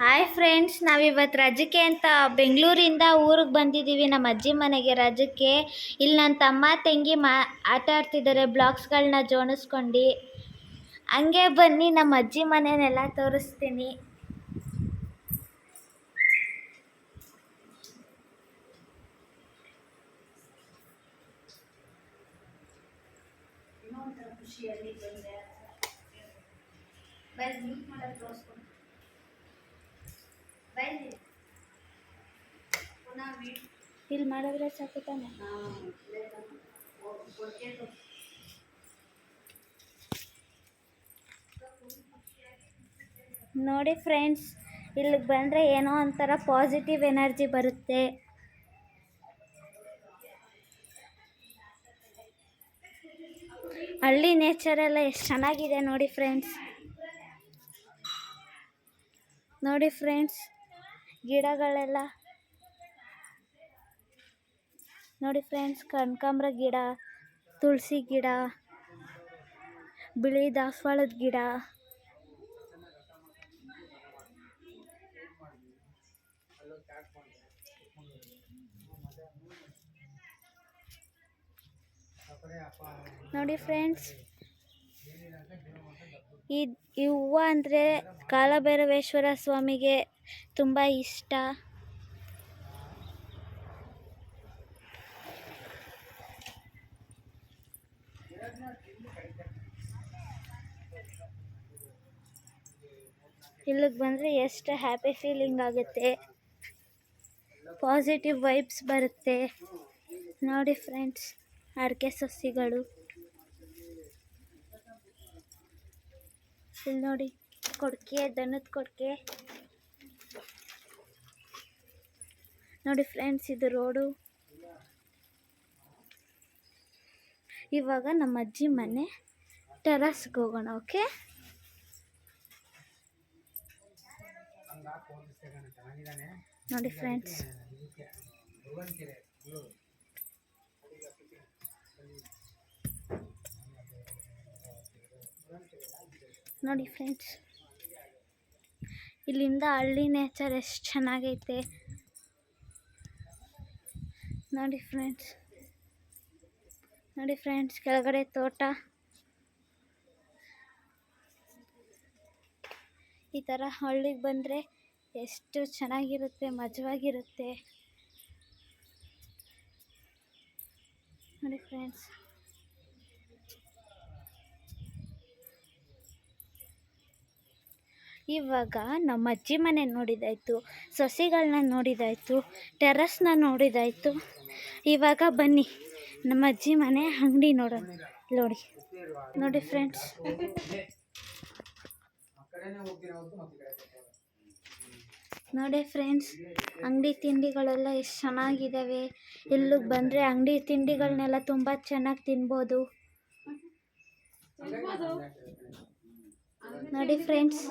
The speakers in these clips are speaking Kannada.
ಹಾಯ್ ಫ್ರೆಂಡ್ಸ್ ನಾವಿವತ್ತು ರಜಕ್ಕೆ ಅಂತ ಬೆಂಗಳೂರಿಂದ ಊರಿಗೆ ಬಂದಿದ್ದೀವಿ. ನಮ್ಮ ಅಜ್ಜಿ ಮನೆಗೆ ರಜಕ್ಕೆ. ಇಲ್ಲಿ ನನ್ನ ತಮ್ಮ, ತಂಗಿ ಮಾ, ಆಟ ಆಡ್ತಿದ್ದಾರೆ. ಬ್ಲಾಕ್ಸ್ಗಳನ್ನ ಜೋಡಿಸ್ಕೊಂಡು. ಹಂಗೆ ಬನ್ನಿ, ನಮ್ಮ ಅಜ್ಜಿ ಮನೆನೆಲ್ಲ ತೋರಿಸ್ತೀನಿ. ಇಲ್ಲಿ ಮಾಡಿದ್ರೆ ಸಾಕು ತಾನೆ. ನೋಡಿ ಫ್ರೆಂಡ್ಸ್ ಇಲ್ಲಿಗೆ ಬಂದರೆ ಏನೋ ಒಂಥರ ಪಾಸಿಟಿವ್ ಎನರ್ಜಿ ಬರುತ್ತೆ. ಹಳ್ಳಿ ನೇಚರೆಲ್ಲ ಎಷ್ಟು ಚೆನ್ನಾಗಿದೆ ನೋಡಿ ಫ್ರೆಂಡ್ಸ್ ನೋಡಿ ಫ್ರೆಂಡ್ಸ್ ಗಿಡಗಳೆಲ್ಲ. ನೋಡಿ ಫ್ರೆಂಡ್ಸ್ ಕನಕಾಂಬ್ರ ಗಿಡ ತುಳಸಿ ಗಿಡ ಬಿಳಿ ದಾಸವಾಳದ ಗಿಡ. ನೋಡಿ ಫ್ರೆಂಡ್ಸ್ ಈ ಈ ಹೂವು ಅಂದರೆ ಕಾಲಭೈರವೇಶ್ವರ ಸ್ವಾಮಿಗೆ ತುಂಬ ಇಷ್ಟ. ಇಲ್ಲಿಗೆ ಬಂದರೆ ಎಷ್ಟು ಹ್ಯಾಪಿ ಫೀಲಿಂಗ್ ಆಗುತ್ತೆ. ಪಾಸಿಟಿವ್ ವೈಬ್ಸ್ ಬರುತ್ತೆ. ನೋಡಿ ಫ್ರೆಂಡ್ಸ್ ಅಡಿಕೆ ಸಸಿಗಳು. ಇಲ್ಲಿ ನೋಡಿ. ಕೊಡ್ಕೆ, ದನದ ಕೊಡ್ಕೆ. ನೋಡಿ ಫ್ರೆಂಡ್ಸ್, ಇದು ರೋಡು. ಇವಾಗ ನಮ್ಮ ಅಜ್ಜಿ ಮನೆ ಟೆರಸ್ಗೆ ಹೋಗೋಣ, ಓಕೆ? ನೋಡಿ ಫ್ರೆಂಡ್ಸ್. ನೋಡಿ ಫ್ರೆಂಡ್ಸ್. ಇಲ್ಲಿಂದ ಹಳ್ಳಿ ನೇಚರ್ ಎಷ್ಟು ಚೆನ್ನಾಗೈತೆ. ನೋಡಿ ಫ್ರೆಂಡ್ಸ್. ನೋಡಿ ಫ್ರೆಂಡ್ಸ್, ಕೆಳಗಡೆ ತೋಟ. ಈ ಥರ ಹಳ್ಳಿಗೆ ಬಂದರೆ ಎಷ್ಟು ಚೆನ್ನಾಗಿರುತ್ತೆ, ಮಜವಾಗಿರುತ್ತೆ. ನೋಡಿ ಫ್ರೆಂಡ್ಸ್. ಇವಾಗ ನಮ್ಮ ಅಜ್ಜಿ ಮನೆ ನೋಡಿದಾಯಿತು ಸಸಿಗಳನ್ನ ನೋಡಿದಾಯಿತು ಟೆರಸ್ನ ನೋಡಿದಾಯಿತು. ಇವಾಗ ಬನ್ನಿ, ನಮ್ಮ ಅಜ್ಜಿ ಮನೆ ಅಂಗಡಿ ನೋಡೋಣ, ನೋಡಿ ನೋಡಿ ಫ್ರೆಂಡ್ಸ್ ನೋಡಿ ಫ್ರೆಂಡ್ಸ್ ಅಂಗಡಿ ತಿಂಡಿಗಳೆಲ್ಲ ಎಷ್ಟು ಚೆನ್ನಾಗಿದ್ದಾವೆ ಇಲ್ಲಿಗೆ ಬಂದರೆ ಅಂಗಡಿ ತಿಂಡಿಗಳನ್ನೆಲ್ಲ ತುಂಬ ಚೆನ್ನಾಗಿ ತಿನ್ಬೋದು. ನೋಡಿ ಫ್ರೆಂಡ್ಸ್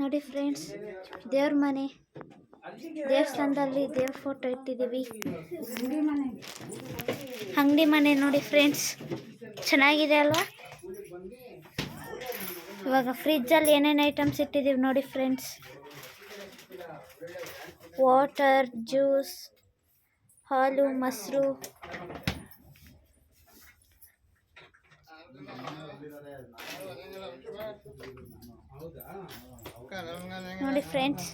ನೋಡಿ ಫ್ರೆಂಡ್ಸ್, ದೇವ್ರ ಮನೆ. ದೇವಸ್ಥಾನದಲ್ಲಿ ದೇವ್ರ ಫೋಟೋ ಇಟ್ಟಿದ್ದೀವಿ. ಅಂಗಡಿ ಮನೆ ನೋಡಿ ಫ್ರೆಂಡ್ಸ್, ಚೆನ್ನಾಗಿದೆ ಅಲ್ವಾ? ಇವಾಗ ಫ್ರಿಜ್ಜಲ್ಲಿ ಏನೇನು ಐಟಮ್ಸ್ ಇಟ್ಟಿದ್ದೀವಿ ನೋಡಿ ಫ್ರೆಂಡ್ಸ್. ವಾಟರ್ ಜ್ಯೂಸ್ ಹಾಲು, ಮೊಸರು. ನೋಡಿ ಫ್ರೆಂಡ್ಸ್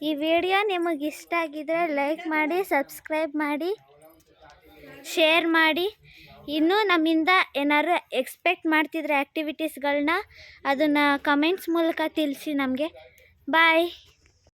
ಈ ವಿಡಿಯೋ ನಿಮಗೆ ಇಷ್ಟ ಆಗಿದ್ರೆ ಲೈಕ್ ಮಾಡಿ ಸಬ್ಸ್ಕ್ರೈಬ್ ಮಾಡಿ ಶೇರ್ ಮಾಡಿ. ಇನ್ನೂ ನಮ್ಮಿಂದ ಏನಾದ್ರು ಎಕ್ಸ್ಪೆಕ್ಟ್ ಮಾಡ್ತಿದ್ರೆ ಆ್ಯಕ್ಟಿವಿಟೀಸ್ಗಳನ್ನ ಅದನ್ನು ಕಮೆಂಟ್ಸ್ ಮೂಲಕ ತಿಳಿಸಿ ನಮಗೆ. ಬಾಯ್